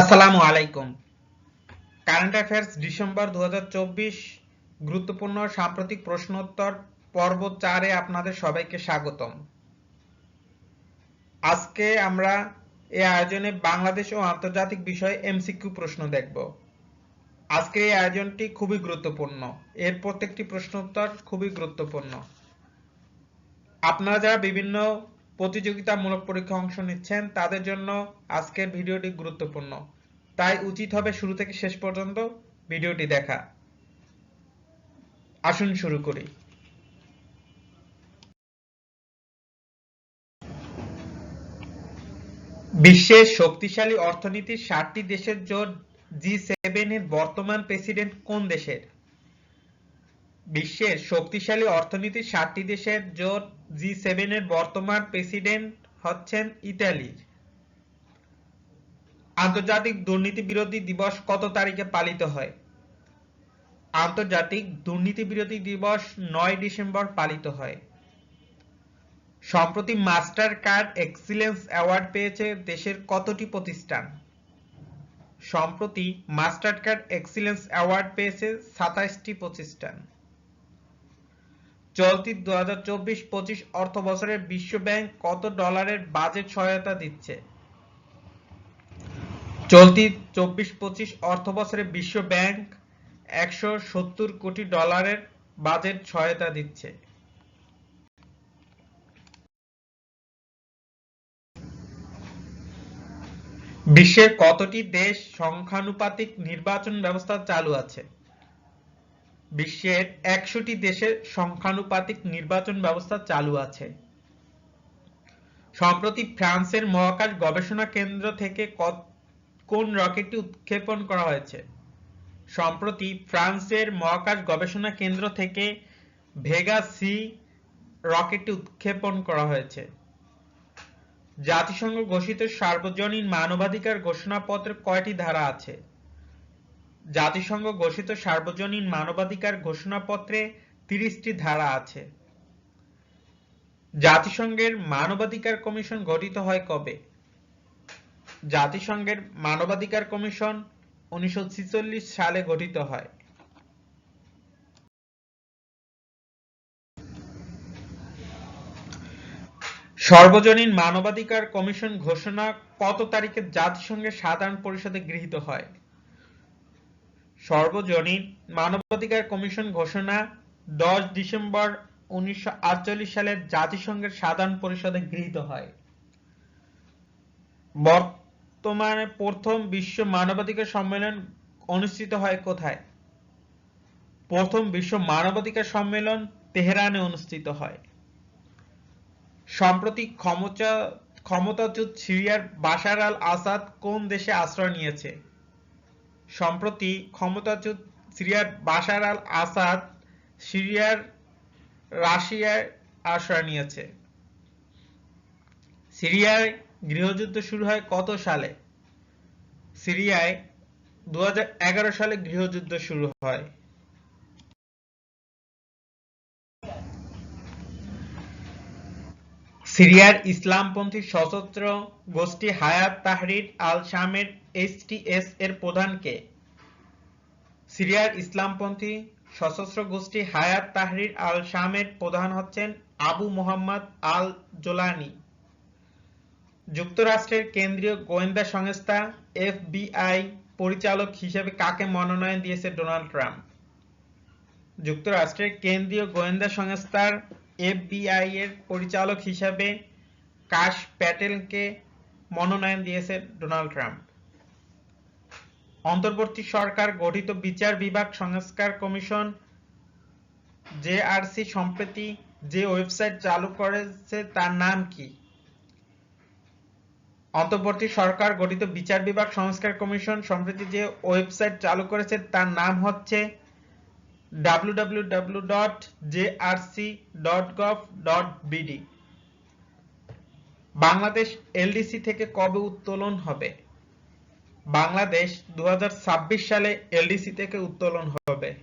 আসসালামু আলাইকুম। Current affairs December দু গুরুত্বপূর্ণ সাম্প্রতিক প্রশ্নোত্তর পর্ব চারে আপনাদের সবাইকে স্বাগতম। আজকে আমরা এই আয়োজনে বাংলাদেশ ও আন্তর্জাতিক বিষয়ে এমসিকিউ প্রশ্ন দেখব। আজকে এই আয়োজনটি খুবই গুরুত্বপূর্ণ। এর প্রত্যেকটি প্রশ্নোত্তর খুবই গুরুত্বপূর্ণ। আপনারা যারা বিভিন্ন প্রতিযোগিতামূলক পরীক্ষা অংশ নিচ্ছেন, তাদের জন্য আজকের ভিডিওটি গুরুত্বপূর্ণ। তাই উচিত হবে শুরু থেকে শেষ পর্যন্ত ভিডিওটি দেখা। আসুন শুরু করি। বিশ্বের শক্তিশালী অর্থনীতির ষাটটি দেশের জোট জি সেভেন এর বর্তমান প্রেসিডেন্ট কোন দেশের? বিশ্বের শক্তিশালী অর্থনীতির ষাটটি দেশের জোট জি সেভেন এর বর্তমান প্রেসিডেন্ট হচ্ছেন ইতালির আন্তর্জাতিক দুর্নীতি বিরোধী দিবস কত তারিখে পালিত হয়? আন্তর্জাতিক দুর্নীতি বিরোধী দিবস নয় ডিসেম্বর পালিত হয়। সম্প্রতি মাস্টার কার্ড এক্সিলেন্স অ্যাওয়ার্ড পেয়েছে দেশের কতটি প্রতিষ্ঠান? সম্প্রতি মাস্টার কার্ড এক্সিলেন্স অ্যাওয়ার্ড পেয়েছে সাতাইশটি প্রতিষ্ঠান। চলতি দু হাজার চব্বিশ পঁচিশ অর্থ বছরের বিশ্ব ব্যাংক কত ডলারের বাজেট সহায়তা দিচ্ছে? চলতি চব্বিশ পঁচিশ অর্থ বছরে বিশ্ব ব্যাংক একশো সত্তর কোটি ডলারের বাজেট সহায়তা দিচ্ছে। বিশ্বের কতটি দেশ সংখ্যানুপাতিক নির্বাচন ব্যবস্থা চালু আছে? বিশ্বের একশোটি দেশের সংখ্যানুপাতিক নির্বাচন ব্যবস্থা চালু আছে। সম্প্রতি ফ্রান্সের মহাকাশ গবেষণা কেন্দ্র থেকে কোন রকেটটি উৎক্ষেপণ করা হয়েছে? সম্প্রতি ফ্রান্সের মহাকাশ গবেষণা কেন্দ্র থেকে ভেগা সি রকেটটি উৎক্ষেপণ করা হয়েছে। জাতিসংঘ ঘোষিত সার্বজনীন মানবাধিকার ঘোষণাপত্রে কয়টি ধারা আছে? জাতিসংঘ ঘোষিত সার্বজনীন মানবাধিকার ঘোষণাপত্রে তিরিশটি ধারা আছে। জাতিসংঘের মানবাধিকার কমিশন গঠিত হয় কবে? জাতিসংঘের মানবাধিকার কমিশন উনিশশো সালে গঠিত হয়। সর্বজনীন মানবাধিকার কমিশন ঘোষণা কত তারিখে জাতিসংঘের সাধারণ পরিষদে গৃহীত হয়? সর্বজনীন মানবাধিকার কমিশন ঘোষণা দশ ডিসেম্বর উনিশশো সালে জাতিসংঘের সাধারণ পরিষদে গৃহীত হয়। বর্তমানে প্রথম বিশ্ব মানবাধিকার সম্মেলন অনুষ্ঠিত হয় কোথায়? প্রথম বিশ্ব মানবাধিকার সম্মেলন তেহরানে অনুষ্ঠিত হয়। সম্প্রতি ক্ষমতা, ক্ষমতাচ্যুত সিরিয়ার বাশার আল আসাদ কোন দেশে আশ্রয় নিয়েছে? সম্প্রতি ক্ষমতাচ্যুত সিরিয়ার বাশার আল আসাদ সিরিয়ার রাশিয়ায় আশ্রয় নিয়েছে। সিরিয়ায় গৃহযুদ্ধ শুরু হয় কত সালে? সিরিয়ায় দু হাজার এগারো সালে গৃহযুদ্ধ শুরু হয়। সিরিয়ার ইসলামপন্থী সশস্ত্র গোষ্ঠী হায়াত তাহরির আল শামের এইচটিএস এর প্রধান কে সিরিয়ার ইসলামপন্থী সশস্ত্র গোষ্ঠী হায়াত তাহরির আল শামের প্রধান হচ্ছেন আবু মোহাম্মদ আল জোলানি যুক্তরাষ্ট্রের কেন্দ্রীয় গোয়েন্দা সংস্থা এফবিআই পরিচালক হিসেবে কাকে মনোনয়ন দিয়েছে ডোনাল্ড ট্রাম্প? যুক্তরাষ্ট্রের কেন্দ্রীয় গোয়েন্দা সংস্থার এফবিআই এর পরিচালক হিসাবে কাশ প্যাটেলকে মনোনয়ন দিয়েছে ডোনাল্ড ট্রাম্প। অন্তর্বর্তী সরকার গঠিত বিচার বিভাগ সংস্কার কমিশন জেআরসি সম্প্রতি যে ওয়েবসাইট চালু করেছে তার নাম কি? অন্তর্বর্তী সরকার গঠিত বিচার বিভাগ সংস্কার কমিশন সম্প্রতি যে ওয়েবসাইট চালু করেছে তার নাম হচ্ছে www.jrc.gov.bd বাংলাদেশ এলডিসি থেকে কবে উত্তোলন হবে? বাংলাদেশ দু সালে এলডিসি থেকে উত্তোলন হবে।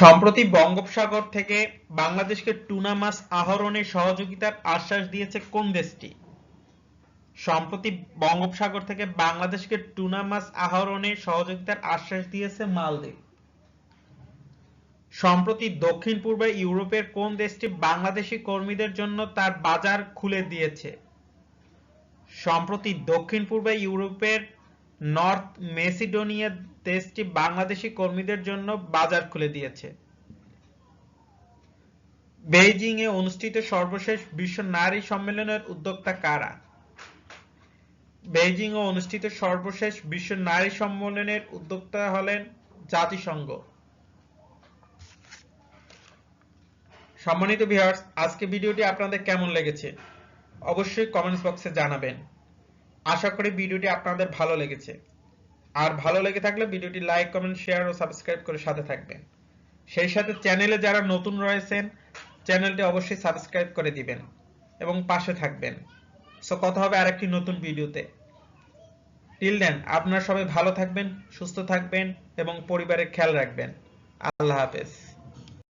সম্প্রতি বঙ্গোপসাগর থেকে বাংলাদেশকে টুনা মাছ আহরণে সহযোগিতার আশ্বাস দিয়েছে কোন দেশটি? সম্প্রতি বঙ্গোপসাগর থেকে বাংলাদেশকে টুনা মাছ আহরণে সহযোগিতার আশ্বাস দিয়েছে মালদ্বীপ। সম্প্রতি দক্ষিণ পূর্বে ইউরোপের কোন দেশটি বাংলাদেশি কর্মীদের জন্য তার বাজার খুলে দিয়েছে? সম্প্রতি দক্ষিণ পূর্বে ইউরোপের নর্থ মেসিডোনিয়া দেশটি বাংলাদেশি কর্মীদের জন্য বাজার খুলে দিয়েছে। বেইজিং এ অনুষ্ঠিত সর্বশেষ বিশ্ব নারী সম্মেলনের উদ্যোক্তা কারা? বেইজিং এ অনুষ্ঠিত সর্বশেষ বিশ্ব নারী সম্মেলনের উদ্যোক্তা হলেন জাতিসংঘ। সম্মানিত ভিউয়ার্স আজকে ভিডিওটি আপনাদের কেমন লেগেছে? অবশ্যই কমেন্টস বক্সে জানাবেন। আশা করি ভিডিওটি আপনাদের ভালো লেগেছে। আর ভালো লেগে থাকলে ভিডিওটি লাইক কমেন্ট শেয়ার ও সাবস্ক্রাইব করে সাথে থাকবেন। সেই সাথে চ্যানেলে যারা নতুন রয়েছেন চ্যানেলটি অবশ্যই সাবস্ক্রাইব করে দিবেন এবং পাশে থাকবেন। সো কথা হবে আরেকটি নতুন ভিডিওতে। টিল দেন আপনারা সবাই ভালো থাকবেন, সুস্থ থাকবেন এবং পরিবারের খেয়াল রাখবেন। আল্লাহ হাফেজ।